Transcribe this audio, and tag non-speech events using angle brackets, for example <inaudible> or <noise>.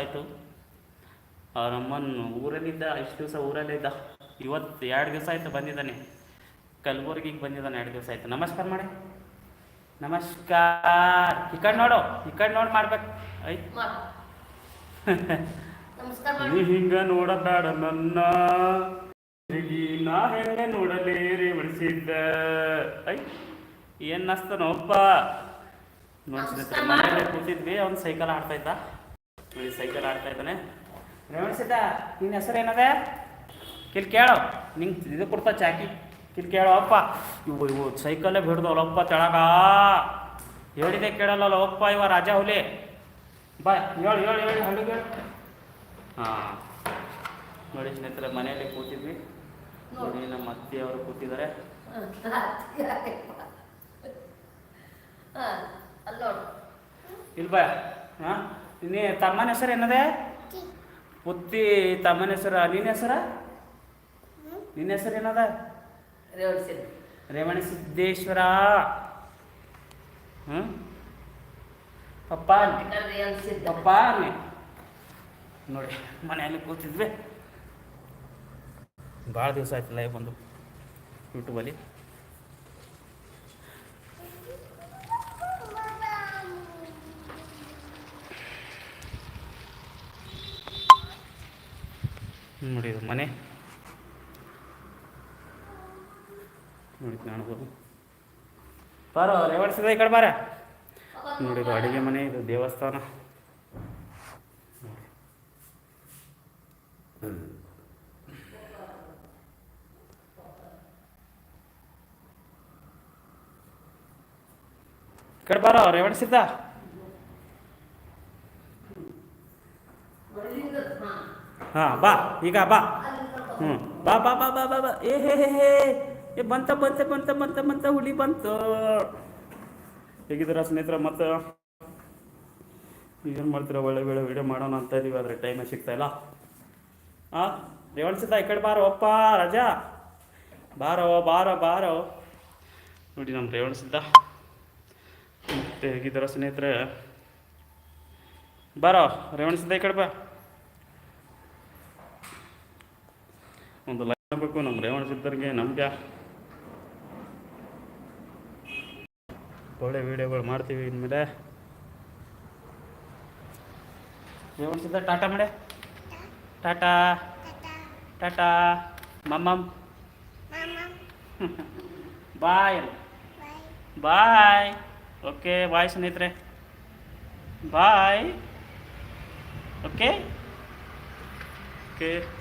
ಆಯಿತು. ಅವ್ರ ಅಮ್ಮನ ಊರಲ್ಲಿದ್ದ ಇಷ್ಟು ದಿವಸ ಊರಲ್ಲಿದ್ದ ಇವತ್ತು ಎರಡು ದಿವಸ ಆಯಿತು ಬಂದಿದ್ದಾನೆ. ಕಲ್ಬುರ್ಗಿಗೆ ಬಂದಿದ್ದಾನೆ ಎರಡು ದಿವಸ ಆಯಿತು. ನಮಸ್ಕಾರ ಮಾಡಿ. ನಮಸ್ಕಾರ. ಈ ಕಡೆ ನೋಡು ಈ ಕಡೆ ನೋಡಿ ಮಾಡ್ಬೇಕು. ಆಯ್ತು ನೀ ಹಿಂಗ ನೋಡಬೇಡ ನನ್ನ. ನಾ ಹೆಂಗ ನೋಡಲೇರಿ ಬಿಡಿಸಿದ್ದ ಐ. ಏನ್ ನಸ್ತನೋಪ್ಪ ನೋಡಿ ಸ್ನೇಹಿತರೆ ಮನೆಯಲ್ಲೇ ಕೂತಿದ್ವಿ ಅವ್ನು ಸೈಕಲ್ ಆಡ್ತಾ ಇದ್ದ. ನೋಡಿ ಸೈಕಲ್ ಆಡ್ತಾ ಇದ್ದಾನೆ. ರೇವಣಿಸಿದ್ದ ನಿನ್ನ ಹೆಸರು ಏನದೆ? ಕಿಲ್ ಕೇಳೋ. ನಿಂಗೆ ಇದು ಕೊಡ್ತಾ ಚಾಕಿ. ಕಿಲ್ ಕೇಳೋ ಅಪ್ಪ. ಇವು ಇವು ಸೈಕಲ್ಲೇ ಬಿಡ್ದವಲ್ಲಪ್ಪ ತೆಳಗ. ಹೇಳಿದೆ ಕೇಳಲ್ಲ ಅಪ್ಪ ಇವ ರಾಜ ಹುಲಿ. ಬಾ ಹೇಳು ಹೇಳು ಹೇಳಿ ಹಳ್ಳಿಗೆ ಹೇಳು. ಹಾಂ. ನೋಡಿ ಸ್ನೇಹಿತರೆ ಮನೆಯಲ್ಲಿ ಕೂತಿದ್ವಿ. ನೋಡಿ ನಮ್ಮ ಅತ್ತೆಯವರು ಕೂತಿದ್ದಾರೆ. ಇಲ್ಲ ಬಾಯ್ ನೋಡು ಬಾ ಹಾಂ? ನೀ ತಮ್ಮನ ಹೆಸರು ಏನದೆ? ಪುತ್ತಿ. ತಮ್ಮನ ಹೆಸರು ನಿನ್ನ ಹೆಸರ? ನಿನ್ನ ಹೆಸರು ಏನದ? ರೇವಣ ಸಿದ್ದೇಶ್ವರ. ಹ್ಞೂ ಪಪ್ಪ. ಪಪ್ಪ ನೋಡಿ ಮನೆಯಲ್ಲಿ ಕೂತಿದ್ವಿ. ಭಾಳ ದಿವಸ ಆಯ್ತು ಲೈವ್ ಬಂದು ಯೂಟ್ಯೂಬಲ್ಲಿ ನೋಡಿ ಇದು ಮನೆ. ನೋಡಿ ಕಾಣ್ಬೋದು. ಬಾರೋ ರೇವಡ್ಸಿದ ಈ ಕಡೆ ಬಾರ. ನೋಡಿ ಇದು ಅಡುಗೆ ಮನೆ, ಇದು ದೇವಸ್ಥಾನ. ಕಡೆ ಬಾರೋ ರೇವಡಿಸಿದ್ದ ಹಾಂ, ಬಾ, ಈಗ ಬಾ. ಹ್ಞೂ ಬಾ ಬಾ ಬಾ ಬಾ ಬಾ ಬಾ. ಏ, ಹೇ ಹೇ ಹೇ. ಏ, ಬಂತ ಬಂತ ಬಂತ ಬಂತ ಬಂತ, ಹುಲಿ ಬಂತು. ಹೇಗಿದ್ದೀರ ಸ್ನೇಹಿತರ, ಮತ್ತು? ಏನು ಮಾಡ್ತೀರಾ, ಒಳ್ಳೆ ಒಳ್ಳೆ ವಿಡಿಯೋ ಮಾಡೋಣ ಅಂತ ಇದೀವಿ, ಆದರೆ ಟೈಮೇ ಸಿಗ್ತಾ ಇಲ್ಲ. ಹಾಂ ರೇವಣಿಸಿದ್ದ ಈ ಕಡೆ ಬಾರೋ, ಅಪ್ಪ, ರಜಾ. ಬಾರೋ ಬಾರೋ ಬಾರೋ. ನೋಡಿ ನಮ್ಮ ರೇವಣಿಸಿದ್ದ ಮತ್ತೆ ಹೇಗಿದ್ದೀರ ಸ್ನೇಹಿತರೆ? ಬಾರೋ ರೇವಣಿಸಿದ್ದ ಈ ಕಡೆ ಬಾ. ಒಂದು ಲೈನ್ ಬೇಕು ನಮ್ಮ ರೇವಣ ಸಿದ್ಧರಿಗೆ ನಮಗೆ. ಒಳ್ಳೆ ವಿಡಿಯೋಗಳು ಮಾಡ್ತೀವಿ ಇನ್ಮೇಲೆ. ರೇವಣ ಸಿದ್ಧ, ಟಾಟಾ ಮಾಡೆ. ಟಾಟಾ. ಟಾಟಾ. ಮಮ್ಮಮ್. <laughs> ಬಾಯ್ ಬಾಯ್. ಓಕೆ, ಬಾಯ್ ಸ್ನೇಹಿತರೆ. ಬಾಯ್. ಓಕೆ. ಓಕೆ.